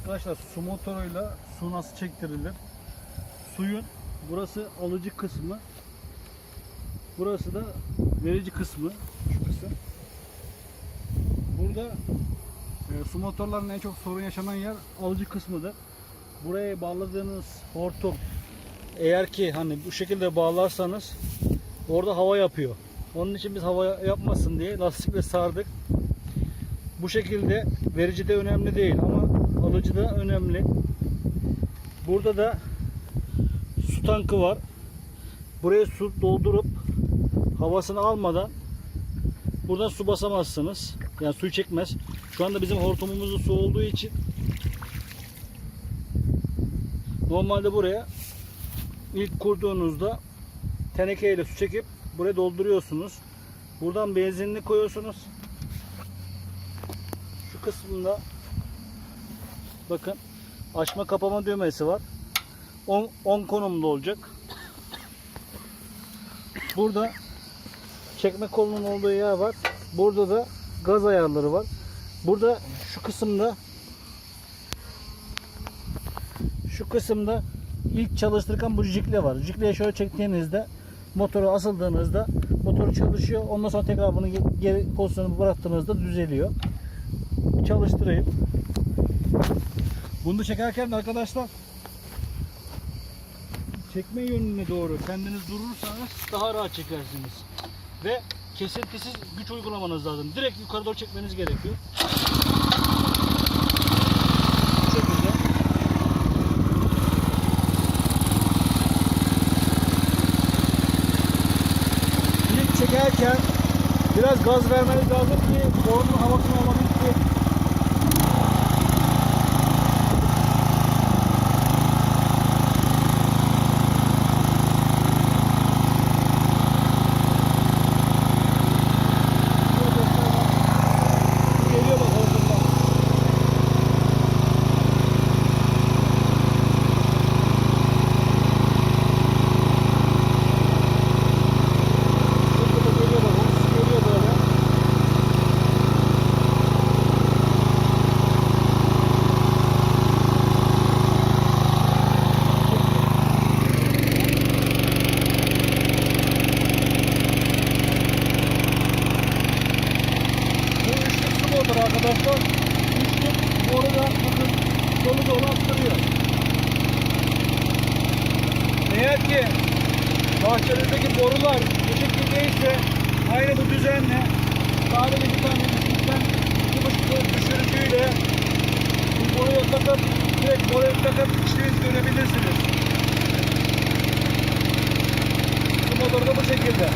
Arkadaşlar su motoruyla su nasıl çektirilir? Suyun burası alıcı kısmı. Burası da verici kısmı. Şu kısım. Burada e, su motorlarının en çok sorun yaşanan yer alıcı kısmıdır. Buraya bağladığınız hortum eğer ki hani bu şekilde bağlarsanız orada hava yapıyor. Onun için biz hava yapmasın diye lastikle sardık. Bu şekilde verici de önemli değil ama alıcı da önemli. Burada da su tankı var. Buraya su doldurup havasını almadan buradan su basamazsınız. Yani suyu çekmez. Şu anda bizim hortumumuzda su olduğu için normalde buraya ilk kurduğunuzda tenekeyle su çekip buraya dolduruyorsunuz. Buradan benzinini koyuyorsunuz. Şu kısmında bakın açma kapama düğmesi var. 10 10 konumda olacak. Burada çekme kolunun olduğu yer var. Burada da gaz ayarları var. Burada şu kısımda şu kısımda ilk çalıştırırken bu jikle var. Jikleyi şöyle çektiğinizde motoru asıldığınızda motor çalışıyor. Ondan sonra tekrar bunu ge- geri pozisyonu bıraktığınızda düzeliyor. Çalıştırayım. Bunu çekerken de arkadaşlar çekme yönüne doğru kendiniz durursanız daha rahat çekersiniz. Ve kesintisiz güç uygulamanız lazım. Direkt yukarı doğru çekmeniz gerekiyor. Çekerken biraz gaz vermeniz lazım ki borunun havasını alabilsin. ki Geliyor bak hortumdan. Şurada da geliyor bak, onun sesi geliyor böyle. Bu üçlük su motoru arkadaşlar. Üçlük boru da bakın dolu dolu attırıyor. Eğer ki bahçenizdeki borular bu şekildeyse aynı bu düzenle sadece bir tane düşükten iki buçuk düşürücüyle bu boruya takıp direkt boruya takıp işinizi görebilirsiniz. Bu motor da bu şekilde.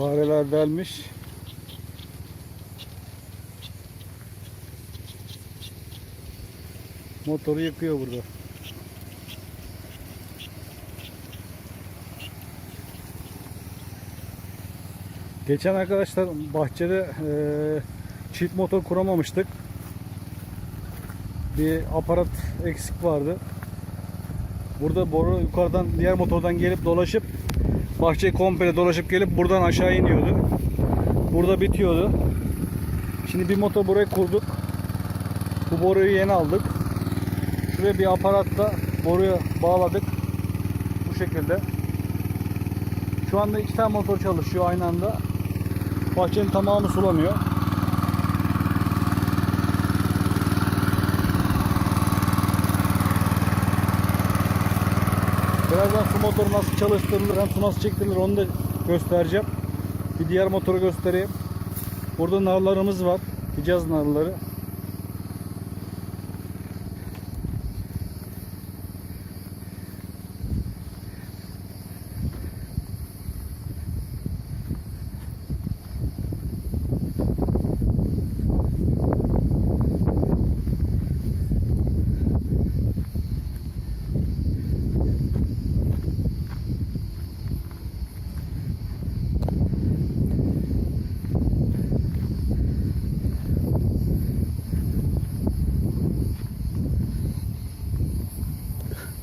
Fareler delmiş. Motoru yıkıyor burada. Geçen arkadaşlar bahçede eee, çift motor kuramamıştık. Bir aparat eksik vardı. Burada boru yukarıdan diğer motordan gelip dolaşıp bahçeyi komple dolaşıp gelip buradan aşağı iniyordu. Burada bitiyordu. Şimdi bir motor buraya kurduk. Bu boruyu yeni aldık. Şuraya bir aparatla boruya bağladık. Bu şekilde. Şu anda iki tane motor çalışıyor aynı anda. Bahçenin tamamı sulanıyor. Birazdan su motoru nasıl çalıştırılır, hem su nasıl çektirilir onu da göstereceğim. Bir diğer motoru göstereyim. Burada narlarımız var. Hicaz narları.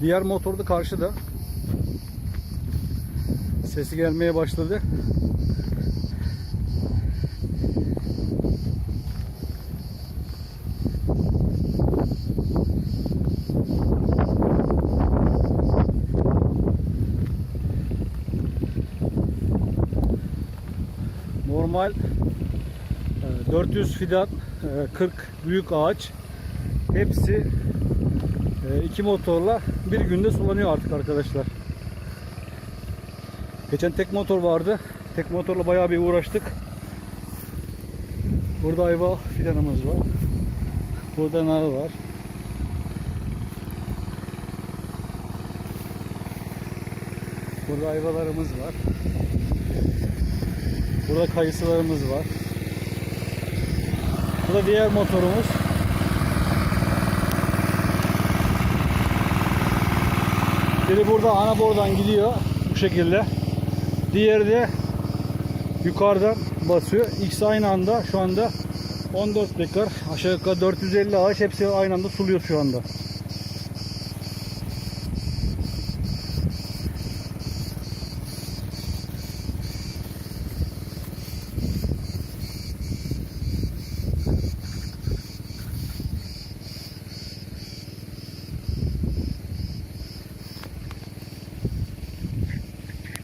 Diğer motor da karşıda. Sesi gelmeye başladı. normal e, 400 fidan e, 40 büyük ağaç hepsi iki motorla bir günde sulanıyor artık arkadaşlar. Geçen tek motor vardı. Tek motorla bayağı bir uğraştık. Burada ayva fidanımız var. Burada nar var. Burada ayvalarımız var. Burada kayısılarımız var. Burada diğer motorumuz. Biri burada ana bordan gidiyor bu şekilde. Diğeri de yukarıdan basıyor. İkisi aynı anda şu anda 14 dekar aşağı yukarı 450 ağaç hepsi aynı anda suluyor şu anda.